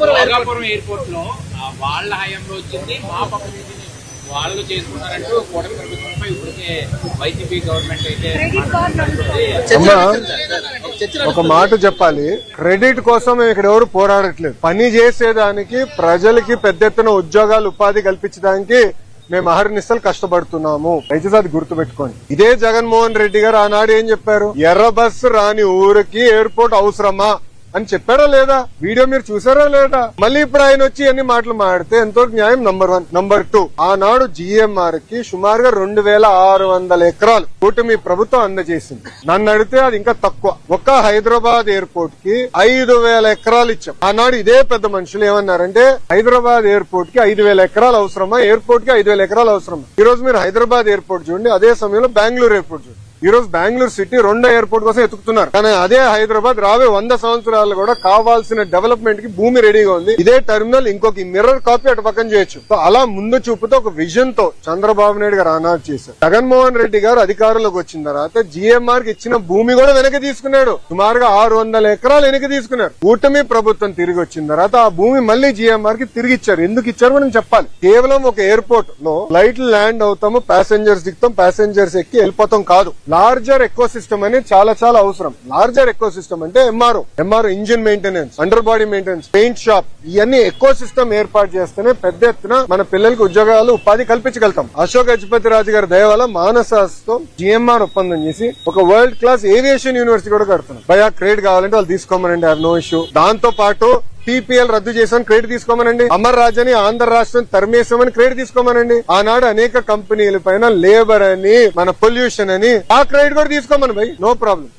భోగాపురం ఎయిర్పోర్ట్లో వాళ్ళ హయాంలో వచ్చింది. మా పబ్లిసిటీని వాళ్ళు చేసుకున్నారంటూ కూటమి ప్రభుత్వంపై ఇప్పటికే వైసీపీ గవర్నమెంట్ అయితే ఒక మాట చెప్పాలి. క్రెడిట్ కోసం మేము ఇక్కడ ఎవరు పోరాడట్లేదు. పని చేసేదానికి ప్రజలకి పెద్ద ఎత్తున ఉద్యోగాలు ఉపాధి కల్పించడానికి మేము అహర్నిశలు కష్టపడుతున్నాము. దయచేసి అది గుర్తుపెట్టుకోండి. ఇదే జగన్మోహన్ రెడ్డి గారు ఆనాడు ఏం చెప్పారు? ఎర్ర బస్సు రాని ఊరికి ఎయిర్పోర్ట్ అవసరమా? అని చెప్పారా లేదా? వీడియో మీరు చూసారా లేదా? మళ్ళీ ఇప్పుడు ఆయన వచ్చి అన్ని మాటలు మాడితే ఎంతో న్యాయం నంబర్ వన్. Number two. ఆనాడు జిఎంఆర్కి సుమారుగా రెండు వేల ఆరు వందల ఎకరాలు కూటమి ప్రభుత్వం అందజేసింది. నన్ను అడిగితే అది ఇంకా తక్కువ. ఒక్క హైదరాబాద్ ఎయిర్పోర్ట్కి ఐదు వేల ఎకరాలు ఇచ్చాం. ఆనాడు ఇదే పెద్ద మనుషులు ఏమన్నారంటే హైదరాబాద్ ఎయిర్పోర్ట్కి ఐదు వేల ఎకరాలు అవసరమా? ఎయిర్పోర్ట్కి ఐదు వేల ఎకరాలు అవసరమా? ఈ రోజు మీరు హైదరాబాద్ ఎయిర్పోర్ట్ చూడండి అదే సమయంలో బెంగళూరు ఎయిర్పోర్ట్ చూడండి. ఈ రోజు బెంగళూరు సిటీ రెండో ఎయిర్పోర్ట్ కోసం ఎత్తుకుతున్నారు. కానీ అదే హైదరాబాద్ రాబోయే వంద సంవత్సరాలు కూడా కావాల్సిన డెవలప్మెంట్కి భూమి రెడీగా ఉంది. ఇదే టెర్మినల్ ఇంకొక మిర్రర్ కాపీ అటు పక్కన చేయొచ్చు. అలా ముందు చూపుతో ఒక విజన్తో చంద్రబాబు నాయుడు గారు అనాథ్ చేశారు. జగన్మోహన్ రెడ్డి గారు అధికారంలోకి వచ్చిన తర్వాత జిఎంఆర్కి ఇచ్చిన భూమి కూడా వెనక్కి తీసుకున్నాడు. సుమారుగా ఆరు వందల ఎకరాలు వెనక్కి తీసుకున్నారు. కూటమి ప్రభుత్వం తిరిగి వచ్చిన తర్వాత ఆ భూమి మళ్ళీ జిఎంఆర్కి తిరిగి ఇచ్చారు. ఎందుకు ఇచ్చారు మనం చెప్పాలి. కేవలం ఒక ఎయిర్పోర్ట్లో ఫ్లైట్ ల్యాండ్ అవుతాము ప్యాసింజర్స్ దిగుతాం ప్యాసింజర్స్ ఎక్కి వెళ్ళిపోతాం కాదు. లార్జర్ ఎకో సిస్టమ్ అనేది చాలా చాలా అవసరం. లార్జర్ ఎకో సిస్టమ్ అంటే MRO MRO engine maintenance underbody maintenance paint shop ఇవన్నీ ఎకో సిస్టమ్ ఏర్పాటు చేస్తేనే పెద్ద ఎత్తున మన పిల్లలకి ఉద్యోగాలు ఉపాధి కల్పించగలుగుతాం. అశోక్ గజపతి రాజు గారి దయ వల్ల మానసాస్తో జిఎంఆర్ ఒప్పందం చేసి ఒక వరల్డ్ క్లాస్ ఏవియేషన్ యూనివర్సిటీ కూడా కడుతున్నాం. భయా క్రేడ్ కావాలంటే వాళ్ళు తీసుకోమనండి హ్యావ్ నో ఇష్యూ దాంతో పాటు టీపీఎల్ రద్దు చేసామని క్రెడిట్ తీసుకోమనండి. అమర్ రాజ్ అని ఆంధ్ర రాష్ట్రం తరిమేశామని క్రెడిట్ తీసుకోమనండి. ఆనాడు అనేక కంపెనీల పైన లేబర్ అని మన పొల్యూషన్ అని ఆ క్రెడిట్ కూడా తీసుకోమని భయ్. No problem.